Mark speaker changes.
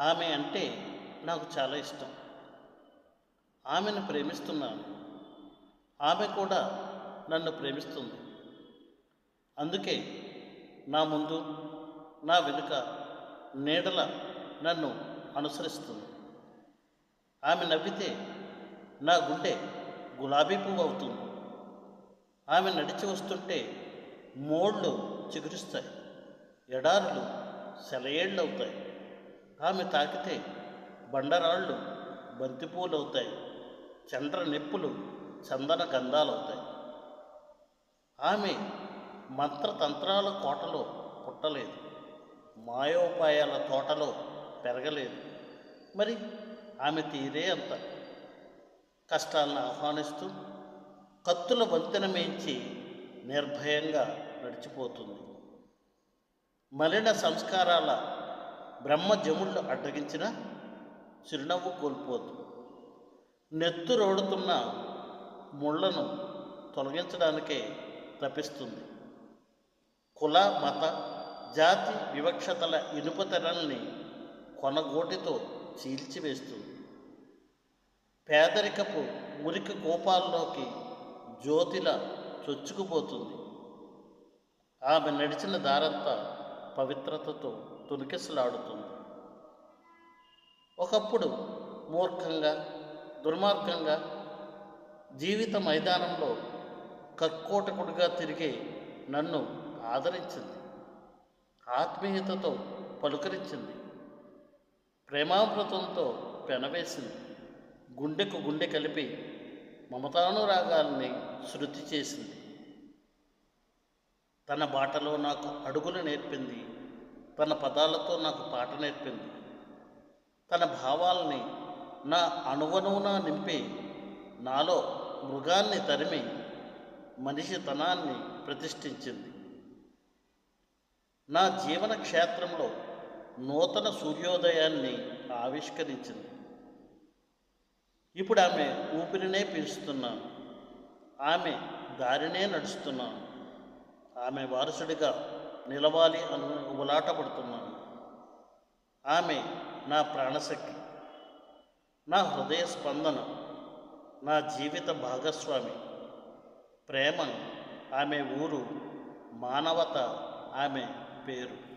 Speaker 1: ఆమె అంటే నాకు చాలా ఇష్టం. ఆమెను ప్రేమిస్తున్నాను. ఆమె కూడా నన్ను ప్రేమిస్తుంది. అందుకే నా ముందు నా వెనుక నీడల నన్ను అనుసరిస్తుంది. ఆమె నవ్వితే నా గుండె గులాబీ పువ్వు అవుతుంది. ఆమె నడిచి వస్తుంటే మోళ్ళు చిగురిస్తాయి. ఎడారులు సెలయేళ్ళు అవుతాయి ఆమె తాకితే బండరాళ్ళు బంతిపూలు అవుతాయి నిప్పులు చందన గంధాలు అవుతాయి ఆమె మంత్రతంత్రాల కోటలో పుట్టలేదు మాయోపాయాల తోటలో పెరగలేదు. మరి ఆమె తీరే అంత? కష్టాలను ఆహ్వానిస్తూ కత్తుల వంతెన మేంచి నిర్భయంగా నడిచిపోతుంది. మలిన సంస్కారాల బ్రహ్మజముళ్ళు అడ్డగించిన చిరునవ్వు కోల్పోదు. నెత్తురోడుతున్న ముళ్ళను తొలగించడానికే తప్పిస్తుంది కుల మత జాతి వివక్షతల ఇనుపతెరల్ని కొనగోటితో చీల్చివేస్తుంది పేదరికపు మురికి కోపాల్లోకి జ్యోతిల చొచ్చుకుపోతుంది. ఆమె నడిచిన దారంతా పవిత్రతతో తునికిసలాడుతుంది. ఒకప్పుడు మూర్ఖంగా దుర్మార్గంగా జీవిత మైదానంలో కక్కోటకుడిగా తిరిగే నన్ను ఆదరించింది. ఆత్మీయతతో పలుకరించింది. ప్రేమామృతంతో పెనవేసింది. గుండెకు గుండె కలిపి మమతానురాగాల్ని శృతి చేసింది. తన బాటలో నాకు అడుగులు నేర్పింది తన పదాలతో నాకు పాట నేర్పింది. తన భావాల్ని నా అణువణువున నింపి నాలో మృగాన్ని తరిమి మనిషి తనాన్ని ప్రతిష్ఠించింది. నా జీవన క్షేత్రంలో నూతన సూర్యోదయాన్ని ఆవిష్కరించింది. ఇప్పుడు ఆమె ఊపిరినే పీలుస్తున్నాను ఆమె దారినే నడుస్తున్నాను ఆమె వారసుడిగా నిలవాలి అని ఉలాటపడుతున్నాను ఆమె నా ప్రాణశక్తి నా హృదయ స్పందన నా జీవిత భాగస్వామి. ప్రేమను ఆమె ఊరు మానవత ఆమె పేరు.